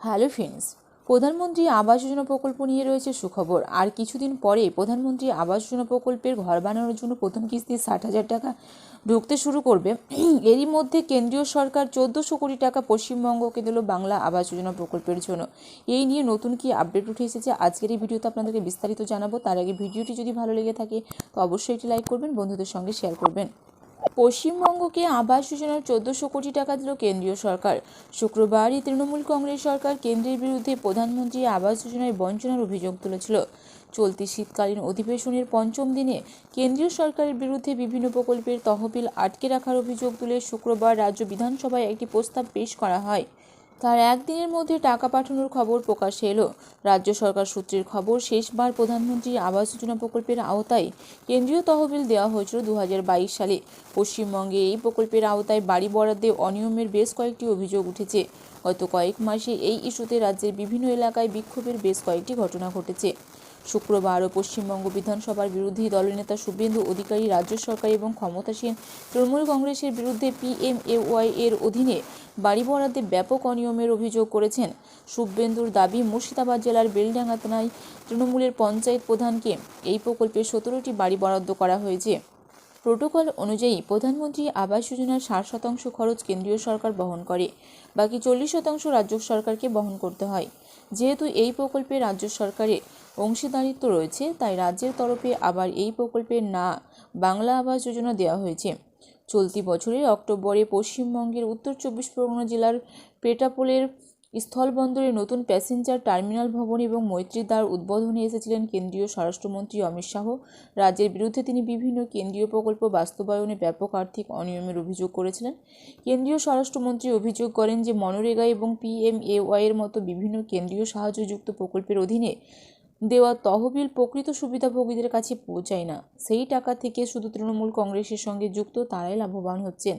Hello friends, প্রধানমন্ত্রী আবাস যোজনা প্রকল্প নিয়ে রয়েছে সুখবর। আর কিছুদিন পরে প্রধানমন্ত্রী আবাস যোজনা প্রকল্পের ঘর বানানোর জন্য প্রথম কিস্তি ষাট হাজার টাকা ঢুকতে শুরু করবে। এরই মধ্যে কেন্দ্রীয় সরকার চোদ্দোশো কোটি টাকা পশ্চিমবঙ্গকে দিল বাংলা আবাস যোজনা প্রকল্পের জন্য। এই নিয়ে নতুন কি আপডেট উঠে এসেছে আজকের এই ভিডিওতে আপনাদেরকে বিস্তারিত জানাব। তার আগে ভিডিওটি যদি ভালো লেগে থাকে, তো অবশ্যই একটি লাইক করবেন, বন্ধুদের সঙ্গে শেয়ার করবেন। পশ্চিমবঙ্গকে আবাস যোজনার চোদ্দশো কোটি টাকা দিল কেন্দ্রীয় সরকার। শুক্রবারই তৃণমূল কংগ্রেস সরকার কেন্দ্রের বিরুদ্ধে প্রধানমন্ত্রী আবাস যোজনায় বঞ্চনার অভিযোগ তুলেছিল। চলতি শীতকালীন অধিবেশনের পঞ্চম দিনে কেন্দ্রীয় সরকারের বিরুদ্ধে বিভিন্ন প্রকল্পের তহবিল আটকে রাখার অভিযোগ তুলে শুক্রবার রাজ্য বিধানসভায় একটি প্রস্তাব পেশ করা হয়। তার একদিনের মধ্যে টাকা পাঠানোর খবর প্রকাশ এলো। রাজ্য সরকার সূত্রের খবর, শেষবার প্রধানমন্ত্রী আবাস যোজনা প্রকল্পের আওতায় কেন্দ্রীয় তহবিল দেওয়া হয়েছিল দু হাজার বাইশ সালে। পশ্চিমবঙ্গে এই প্রকল্পের আওতায় বাড়ি বরাদ্দে অনিয়মের বেশ কয়েকটি অভিযোগ উঠেছে। গত কয়েক মাসে এই ইস্যুতে রাজ্যের বিভিন্ন এলাকায় বিক্ষোভের বেশ কয়েকটি ঘটনা ঘটেছে। শুক্রবারও পশ্চিমবঙ্গ বিধানসভার বিরোধী দলনেতা শুভেন্দু অধিকারী, রাজ্য সরকার এবং ক্ষমতাসীন তৃণমূল কংগ্রেসের বিরুদ্ধে পিএমএওয়াই এর অধীনে বাড়ি বরাদ্দে ব্যাপক অনিয়মের অভিযোগ করেছেন। শুভেন্দুর দাবি, মুর্শিদাবাদ জেলার বেলডাঙ্গা থানায় তৃণমূলের পঞ্চায়েত প্রধানকে এই প্রকল্পে সতেরোটি বাড়ি বরাদ্দ করা হয়েছে। প্রোটোকল অনুযায়ী প্রধানমন্ত্রী আবাস যোজনার ষাট শতাংশ খরচ কেন্দ্রীয় সরকার বহন করে, বাকি চল্লিশ শতাংশ রাজ্য সরকারকে বহন করতে হয়। যেহেতু এই প্রকল্পে রাজ্য সরকারের অংশীদারিত্ব রয়েছে, তাই রাজ্যের তরফে আবার এই প্রকল্পের না বাংলা আবাস যোজনা দেওয়া হয়েছে। চলতি বছরের অক্টোবরে পশ্চিমবঙ্গের উত্তর চব্বিশ পরগনা জেলার পেটাপোলের স্থলবন্দরে নতুন প্যাসেঞ্জার টার্মিনাল ভবন এবং মৈত্রী দ্বার উদ্বোধনে এসেছিলেন কেন্দ্রীয় স্বরাষ্ট্রমন্ত্রী অমিত শাহ। রাজ্যের বিরুদ্ধে তিনি বিভিন্ন কেন্দ্রীয় প্রকল্প বাস্তবায়নে ব্যাপক আর্থিক অনিয়মের অভিযোগ করেছিলেন। কেন্দ্রীয় স্বরাষ্ট্রমন্ত্রী অভিযোগ করেন যে, মনরেগা এবং পিএমএওয়াইয়ের মতো বিভিন্ন কেন্দ্রীয় সাহায্যযুক্ত প্রকল্পের অধীনে দেওয়া তহবিল প্রকৃত সুবিধাভোগীদের কাছে পৌঁছায় না। সেই টাকা থেকে শুধু তৃণমূল কংগ্রেসের সঙ্গে যুক্ত তারাই লাভবান হচ্ছেন।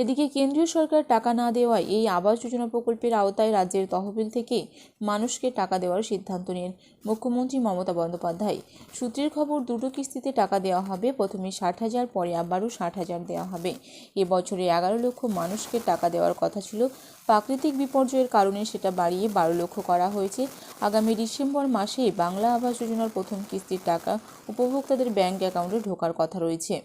এদিকে কেন্দ্রীয় সরকার টাকা না দেওয়ায় এই আবাস যোজনা প্রকল্পের আওতায় রাজ্যের তহবিল থেকে মানুষকে টাকা দেওয়ার সিদ্ধান্ত নেন মুখ্যমন্ত্রী মমতা বন্দ্যোপাধ্যায়। সূত্রের খবর, দুটো কিস্তিতে টাকা দেওয়া হবে, প্রথমে ষাট হাজার, পরে আবারও ষাট হাজার দেওয়া হবে। এবছরে এগারো লক্ষ মানুষকে টাকা দেওয়ার কথা ছিল। প্রাকৃতিক বিপর্যয়ের কারণে সেটা বাড়িয়ে বারো লক্ষ করা হয়েছে। আগামী ডিসেম্বর মাসে বাংলা আবাস যোজনার প্রথম কিস্তির টাকা উপভোক্তাদের ব্যাংক অ্যাকাউন্টে ঢোকার কথা রয়েছে।